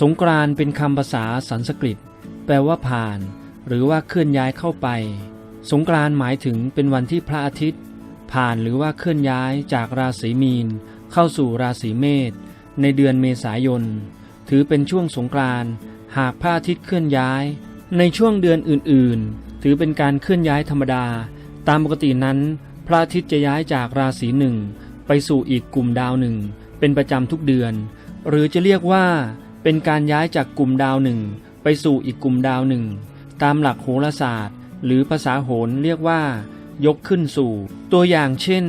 สงกรานเป็นคำภาษาสันสกฤต แปลว่าผ่าน หรือว่าเคลื่อนย้ายเข้าไป สงกรานหมายถึงเป็นวันที่พระอาทิตย์ ผ่านหรือว่าเคลื่อนย้ายจากราศีมีน เข้าสู่ราศีเมษในเดือนเมษายน ถือเป็นช่วงสงกรานหากพระอาทิตย์เคลื่อนย้าย ในช่วงเดือนอื่นๆ ถือเป็นการเคลื่อนย้ายธรรมดา ตามปกตินั้น พระอาทิตย์จะย้ายจากราศีหนึ่งไปสู่อีกกลุ่มดาวหนึ่งเป็นประจำทุกเดือน หรือจะเรียกว่า เป็นการย้ายจากกลุ่มดาวหนึ่งไปสู่อีกกลุ่มดาวหนึ่ง ตามหลักโหราศาสตร์ หรือภาษาโหรเรียกว่า ยกขึ้นสู่ ตัวอย่างเช่น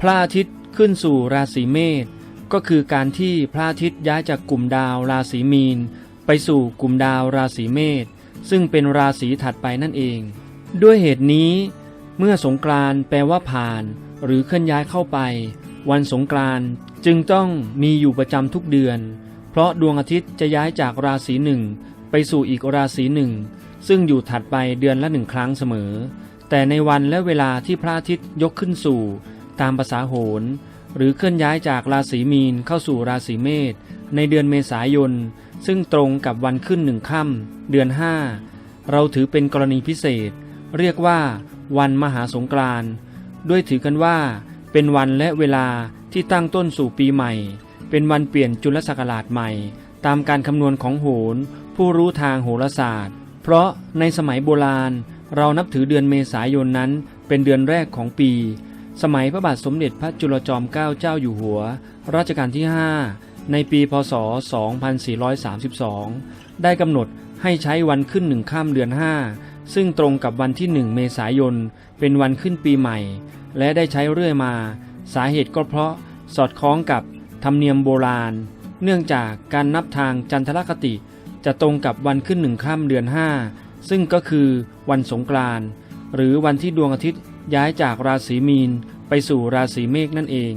พระอาทิตย์ขึ้นสู่ราศีเมษก็คือการที่พระอาทิตย์ย้ายจากกลุ่มดาวราศีมีน ไปสู่กลุ่มดาวราศีเมษซึ่งเป็นราศีถัดไปนั่นเอง ด้วยเหตุนี้ เมื่อสงกรานแปลว่าผ่าน หรือเคลื่อนย้ายเข้าไป วันสงกรานจึงต้องมีอยู่ประจำทุกเดือน ราะดวงอาทิตย์จะย้ายจากราศีหนึ่งไปสู่อีกราศีหนึ่ง ซึ่งอยู่ถัดไปเดือนละหนึ่งครั้งเสมอ แต่ในวันและเวลาที่พระอาทิตย์ยกขึ้นสู่ ตามภาษาโหร หรือเคลื่อนย้ายจากราศีมีนเข้าสู่ราศีเมษในเดือนเมษายน ซึ่งตรงกับวันขึ้นหนึ่งค่ำเดือนห้าเราถือเป็นกรณีพิเศษ เรียกว่า วันมหาสงกรานด้วยถือกันว่า เป็นวันและเวลาที่ตั้งต้นสู่ปีใหม่ เป็นวันเปลี่ยนจุลศักราชใหม่ ตามการคำนวณของโหร ผู้รู้ทางโหราศาสตร์ เพราะในสมัยโบราณ เรานับถือเดือนเมษายนนั้น เป็นเดือนแรกของปี สมัยพระบาทสมเด็จพระจุลจอมเกล้าเจ้าอยู่หัว รัชกาลที่ 5 ในปีพศ 2432 ได้กำหนดให้ใช้วันขึ้นหนึ่งข้ามเดือน 5 ซึ่งตรงกับวันที่ 1 เมษายน เป็นวันขึ้นปีใหม่ และได้ใช้เรื่อยมา สาเหตุก็เพราะสอดคล้องกับ ธรรมเนียมโบราณ เนื่องจากการนับทางจันทรคติจะตรงกับวันขึ้นหนึ่งข้ามเดือน 5 ซึ่งก็คือวันสงกรานต์หรือวันที่ดวงอาทิตย์ย้ายจากราศีมีนไปสู่ราศีเมษนั่นเอง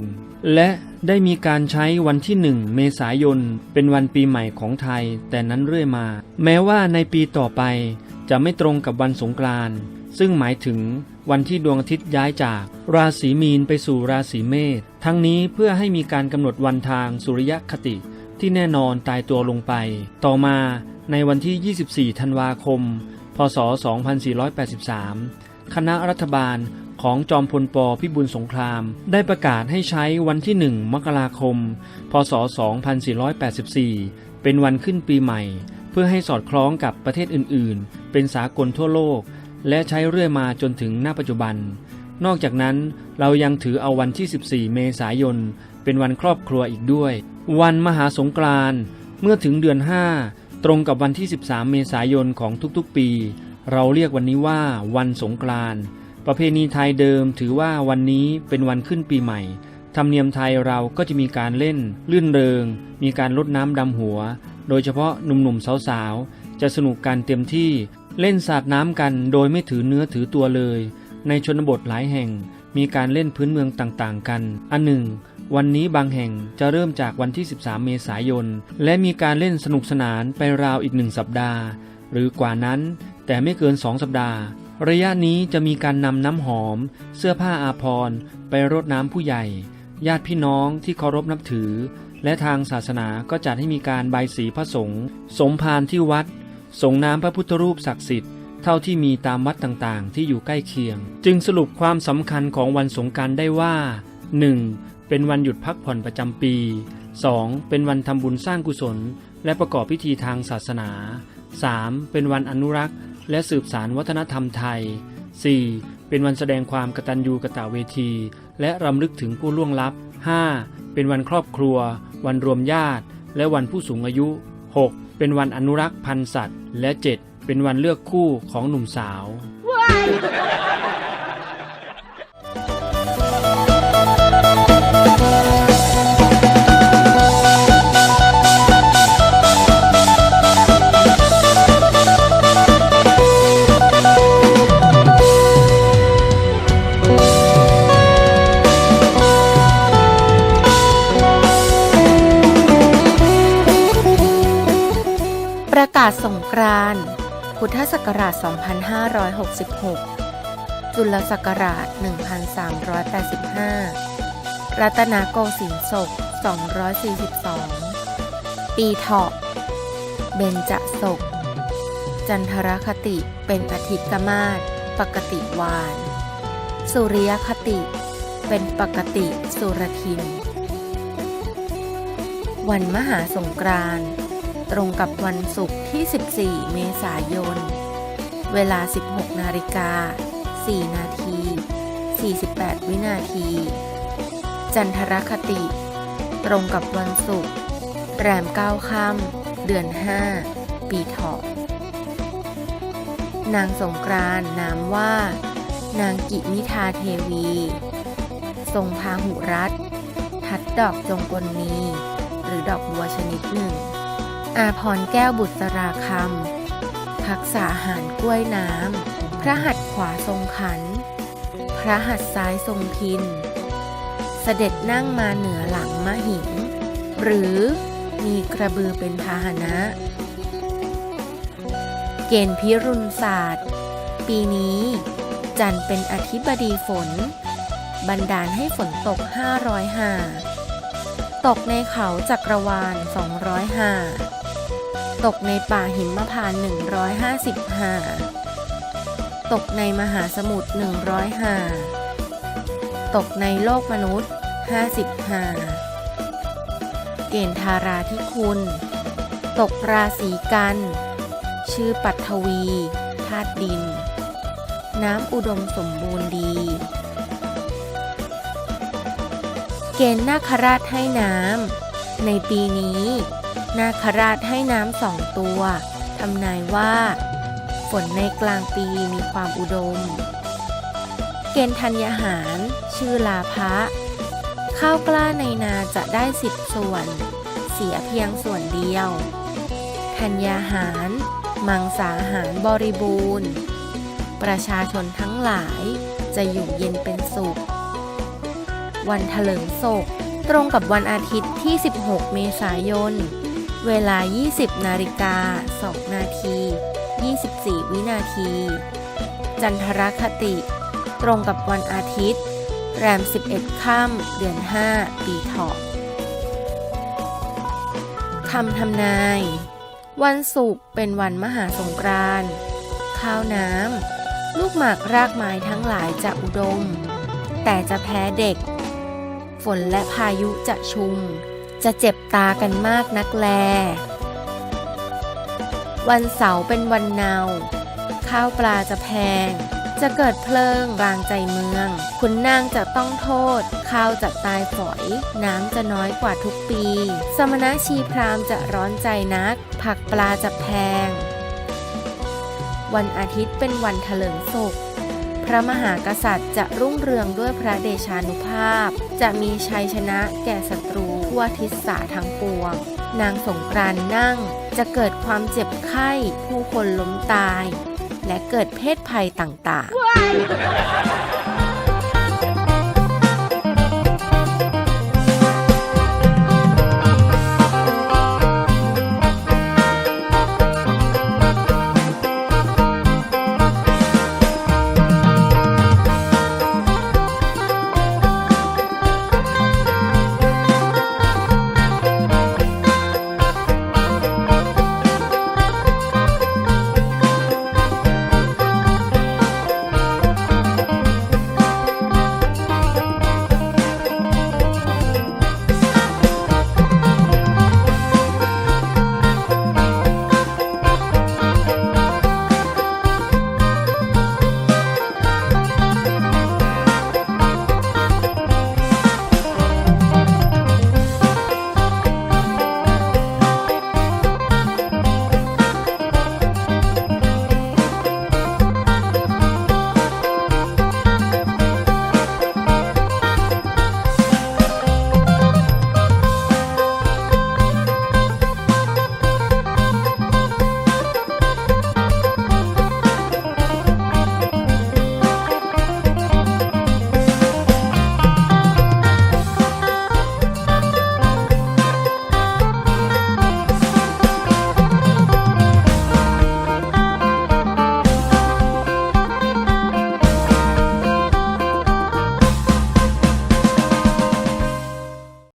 และได้มีการใช้วันที่หนึ่งเมษายนเป็นวันปีใหม่ของไทยแต่นั้นเรื่อยมา แม้ว่าในปีต่อไปจะไม่ตรงกับวันสงกรานต์ซึ่งหมายถึงวันที่ดวงอาทิตย์ย้ายจากราศีมีนไปสู่ราศีเมษ ทั้งนี้เพื่อให้มีการกำหนดวันทางสุริยคติที่แน่นอนตายตัวลงไป ต่อมาในวันที่ 24 ธันวาคม พศ 2483 คณะรัฐบาลของจอมพลปพิบูลสงคราม ได้ประกาศให้ใช้วันที่ 1 มกราคม พศ 2484 เป็นวันขึ้นปีใหม่ เพื่อให้สอดคล้องกับประเทศอื่น ๆ เป็นสากลทั่วโลก และใช้เรื่อยมาจนถึงหน้าปัจจุบัน นอกจากนั้นเรายังถือเอาวันที่ 14 เมษายน เป็นวันครอบครัวอีกด้วย วันมหาสงกรานต์เมื่อถึงเดือน 5 ตรงกับวันที่ 13 เมษายนของทุกๆปี เราเรียกวันนี้ว่าวันสงกรานต์ประเพณีไทยเดิมถือว่าวันนี้เป็นวันขึ้นปีใหม่ ธรรมเนียมไทยเราก็จะมีการเล่น ลื่นเริง มีการลดน้ำดำหัว โดยเฉพาะหนุ่มๆสาวๆจะสนุกกันเต็มที่เล่นสาดน้ำกันโดยไม่ถือเนื้อถือตัวเลย ในชนบทหลายแห่งมีการเล่นพื้นเมืองต่างๆ กัน อันหนึ่ง วันนี้บางแห่งจะเริ่มจากวันที่ 13 เมษายน และมีการเล่นสนุกสนานไปราวอีกหนึ่งสัปดาห์ หรือกว่านั้น แต่ไม่เกินสองสัปดาห์ ระยะนี้จะมีการนำน้ำหอม เสื้อผ้าอาภรณ์ไปรดน้ำผู้ใหญ่ ญาติพี่น้องที่เคารพนับถือ และทางศาสนาก็จัดให้มีการใบสีพระสงฆ์สมภารที่วัดส่งน้ำพระพุทธรูปศักดิ์สิทธิ์ เท่าที่มีตามวัดต่างๆ ที่อยู่ใกล้เคียง จึงสรุปความสำคัญของวันสงการได้ว่า 1. เป็นวันหยุดพักผ่อนประจำปี 2. เป็นวันทำบุญสร้างกุศล และประกอบพิธีทางศาสนา 3. เป็นวันอนุรักษ์ และสืบสารวัฒนธรรมไทย 4. เป็นวันแสดงความกตัญญูกตเวที และรำลึกถึงผู้ล่วงลับ 5. เป็นวันครอบครัว วันรวมญาติ และวันผู้สูงอายุ 6. เป็นวันอนุรักษ์พันธุ์สัตว์ และ 7. เป็นวันเลือกคู่ของหนุ่มสาว ประกาศสงกรานต์ พุทธศักราช 2566 จุลศักราช 1385 รัตนโกสินทร์ศก 242 ปีเถาะ เบญจศก จันทรคติเป็นอธิกมาศปกติวาน สุริยคติ เป็นปกติสุรทิน วันมหาสงกรานต์ ตรงกับวันศุกร์ที่ 14 เมษายน เวลา 16 นาฬิกา 4 นาที 48 วินาที จันทรคติ ตรงกับวันศุกร์แรมเก้าค่ำเดือน 5 ปีเถาะนางสงกรานนามว่า นางกิมิทาเทวี ทรงพาหุรัตทัดดอกจงกลนีหรือดอกบัวชนิดหนึ่ง อาพรแก้วบุตราคำพักษาหารกล้วยน้ำ พระหัตถ์ขวาทรงขัน พระหัตถ์ซ้ายทรงพิน เสด็จนั่งมาเหนือหลังมะหิง หรือมีกระบือเป็นพาหนะ เกณฑ์พิรุณศาสตร์ ปีนี้จันทร์เป็นอธิบดีฝน บันดาลให้ฝนตก 500หาตกในเขาจักรวาล200หา ตกในป่าหิมพานต์150 หา ตกในมหาสมุทร 100 หา ตกในโลกมนุษย์ 50 หา เกณฑ์ทาราธิคุณ ตกราศีกัน ชื่อปัทวี ธาตุดิน น้ำอุดมสมบูรณ์ดี เกณฑ์นาคราชให้น้ำ ในปีนี้ นาคราชให้น้ำสองตัวทำนายว่า ฝนในกลางปีมีความอุดม เกณฑ์ธัญญาหาร ชื่อลาภะข้าวกล้าในนาจะได้สิบส่วน เสียเพียงส่วนเดียว ธัญญาหาร มังสาหารบริบูรณ์ ประชาชนทั้งหลายจะอยู่เย็นเป็นสุข วันเถลิงศกตรงกับวันอาทิตย์ที่ 16 เมษายน เวลา 20 นาฬิกา 2 นาที 24 วินาที จันทรคติ ตรงกับวันอาทิตย์ แรม 11 ค่ำเดือน 5 ปีเถาะคำทำนาย วันศุกร์เป็นวันมหาสงกรานต์ข้าวน้ำ ลูกหมากรากไม้ทั้งหลายจะอุดม แต่จะแพ้เด็ก ฝนและพายุจะชุม จะเจ็บตากันมากนักแล วันเสาร์เป็นวันเนา ข้าวปลาจะแพง จะเกิดเพลิงกลางใจเมือง ขุนนางจะต้องโทษ ข้าวจะตายฝอย น้ำจะน้อยกว่าทุกปี สมณชีพรามจะร้อนใจนัก ผักปลาจะแพง วันอาทิตย์เป็นวันเถลิงศกพระมหากษัตริย์จะรุ่งเรืองด้วยพระเดชานุภาพ จะมีชัยชนะแก่ศัตรูทั่วทิศสาทั้งปวง นางสงกรานนั่งจะเกิดความเจ็บไข้ ผู้คนล้มตาย และเกิดเพศภัยต่างๆ